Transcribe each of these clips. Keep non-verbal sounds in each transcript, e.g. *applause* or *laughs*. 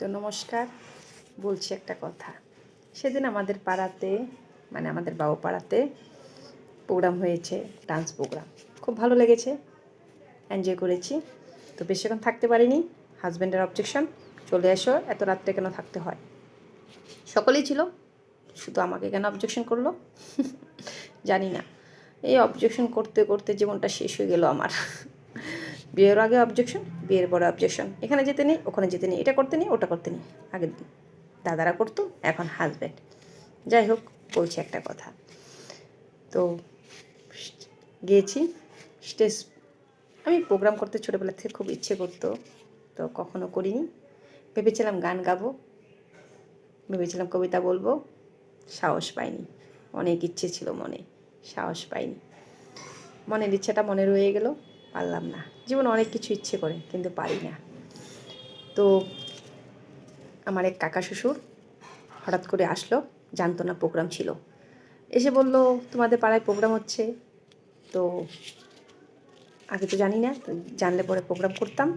তো নমস্কার, বলছি একটা কথা। সেদিন আমাদের পাড়াতে মানে আমাদের বাবু পাড়াতে প্রোগ্রাম হয়েছে ডান্স প্রোগ্রাম খুব ভালো লেগেছে এনজয় করেছি। তো বেশিক্ষণ থাকতে পারিনি হাজব্যান্ডের অবজেকশন চলে এসো, এত রাত্রে কেন থাকতে হয়? সকলেই ছিল, শুধু আমাকে কেন অবজেকশন করল? *laughs* জানি না। এই অবজেকশন করতে করতে জীবনটা শেষ হয়ে গেল আমার। বিয়ের আগে অবজেকশন বিয়ের পরে অবজেকশন এখানে যেতে নেই, ওখানে যেতে নেই, এটা করতে নেই, ওটা করতে নেই। আগে দাদারা করতো, এখন হাজব্যান্ড যাই হোক, বলছি একটা কথা। তো গিয়েছি স্টেজ আমি প্রোগ্রাম করতে ছোটোবেলা থেকে খুব ইচ্ছে করতো, তো কখনো করিনি। ভেবেছিলাম গান গাবো। ভেবেছিলাম কবিতা বলব। সাহস পাইনি। অনেক ইচ্ছে ছিল মনে। সাহস পাইনি। মনের ইচ্ছাটা মনে রয়ে গেল। পারলাম না। জীবন অনেক কিছু ইচ্ছে করে, কিন্তু পারি না। তো আমার এক কাকা শ্বশুর হঠাৎ করে আসলো, জানতো না প্রোগ্রাম ছিল। এসে বলল, তোমাদের পাড়ায় প্রোগ্রাম হচ্ছে। তো আগে তো জানি না, তো জানলে পরে প্রোগ্রাম করতাম।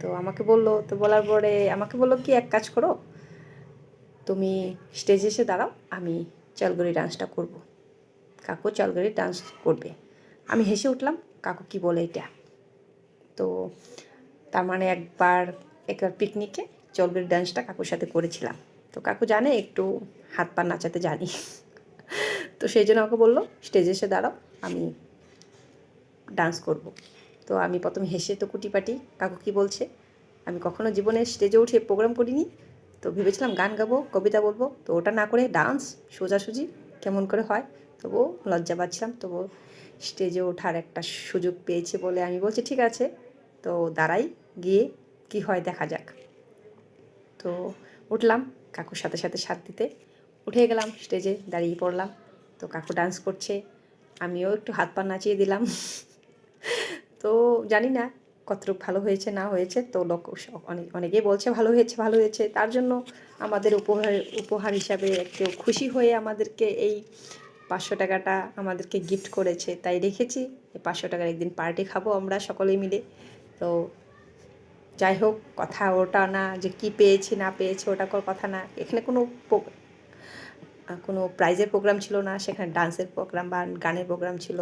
তো আমাকে বলল, তো বলার পরে আমাকে বলল কি, এক কাজ করো। তুমি স্টেজে এসে দাঁড়াও, আমি চলগড়ি ডান্সটা করব। কাকু চলগড়ি ডান্স করবে। আমি হেসে উঠলাম কাকু কি বলে এটা? তো তার মানে একবার একবার পিকনিকে চলগড়ি ডান্সটা কাকুর সাথে করেছিলাম। তো কাকু জানে, একটু হাত পা নাচাতে জানি। *laughs* তো সেই জন্য আমাকে বলল স্টেজে এসে দাঁড়াও, আমি ডান্স করব। তো আমি প্রথমে হেসে তো কুটিপাটি, কাকু কি বলছে? আমি কখনো জীবনে স্টেজে উঠে প্রোগ্রাম করিনি। তো ভেবেছিলাম গান গাবো, কবিতা বলব। তো ওটা না করে ডান্স সোজাসুজি, কেমন করে হয়? তবুও লজ্জা পাচ্ছিলাম, তবু স্টেজে ওঠার একটা সুযোগ পেয়েছে বলে আমি বলছি, ঠিক আছে, তো দাঁড়াই, গিয়ে কি হয় দেখা যাক। তো উঠলাম কাকুর সাথে সাথে সাথ দিতে। উঠে গেলাম স্টেজে দাঁড়িয়ে পড়লাম। তো কাকু ডান্স করছে, আমিও একটু হাত পা নাচিয়ে দিলাম। তো জানি না কতটুকু ভালো হয়েছে, না হয়েছে, তো লোক অনেক, অনেকেই বলছে ভালো হয়েছে ভালো হয়েছে। তার জন্য আমাদের উপহার উপহার হিসাবে কেউ খুশি হয়ে আমাদেরকে এই পাঁচশো টাকাটা আমাদেরকে গিফট করেছে, তাই রেখেছি। পাঁচশো টাকার একদিন পার্টি খাব আমরা সকলেই মিলে। তো যাই হোক, কথা ওটা না যে কি পেয়েছি, না পেয়েছি, ওটা কর কথা না। এখানে কোনো কোনো প্রাইজের প্রোগ্রাম ছিল না, সেখানে ডান্সের প্রোগ্রাম বা গানের প্রোগ্রাম ছিল।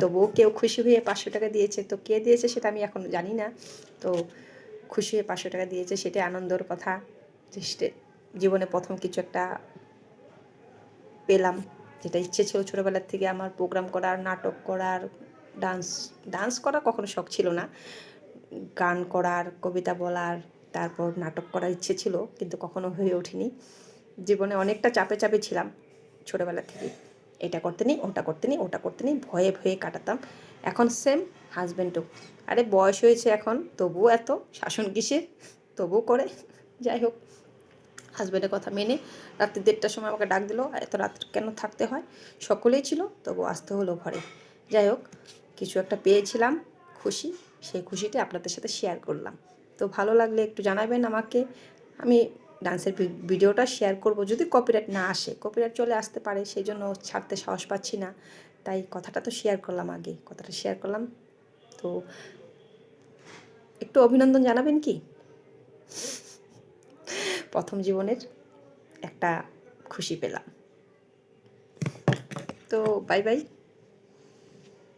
তবুও কেউ খুশি হয়ে পাঁচশো টাকা দিয়েছে। তো কে দিয়েছে সেটা আমি এখন জানি না। তো খুশি হয়ে পাঁচশো টাকা দিয়েছে, সেটাই আনন্দর কথা। জীবনে প্রথম কিছু একটা পেলাম। যেটা ইচ্ছে ছিল ছোটোবেলার থেকে আমার প্রোগ্রাম করার, নাটক করার ডান্স ডান্স করা কখনো শখ ছিল না। গান করার, কবিতা বলার, তারপর নাটক করার ইচ্ছে ছিল কিন্তু কখনো হয়ে ওঠেনি। জীবনে অনেকটা চাপে চাপে ছিলাম ছোটোবেলা থেকে। এটা করতে নেই, ওটা করতে নেই, ওটা করতে নেই, ভয়ে ভয়ে কাটাতাম। এখন সেম হাজব্যান্ডও আরে বয়স হয়েছে এখন, তবুও এত, শাসন কিসের? তবুও করে, যাই হোক। হাজব্যান্ডের কথা মেনে রাত্রি দেড়টার সময় আমাকে ডাক দিল, এত রাত কেন থাকতে হয়? সকলেই ছিল, তবু আসতে হলো ঘরে। যাই হোক, কিছু একটা পেয়েছিলাম, খুশি। সেই খুশিটা আপনাদের সাথে শেয়ার করলাম। তো ভালো লাগলে একটু জানাবেন আমাকে। আমি ডান্সের ভিডিওটা শেয়ার করব। যদি কপিরাইট না আসে কপিরাইট চলে আসতে পারে সেই জন্য ছাড়তে সাহস পাচ্ছি না। তাই কথাটা তো শেয়ার করলাম আগে, কথাটা শেয়ার করলাম। তো একটু অভিনন্দন জানাবেন কি? প্রথম জীবনের একটা খুশি পেলাম। তো বাই বাই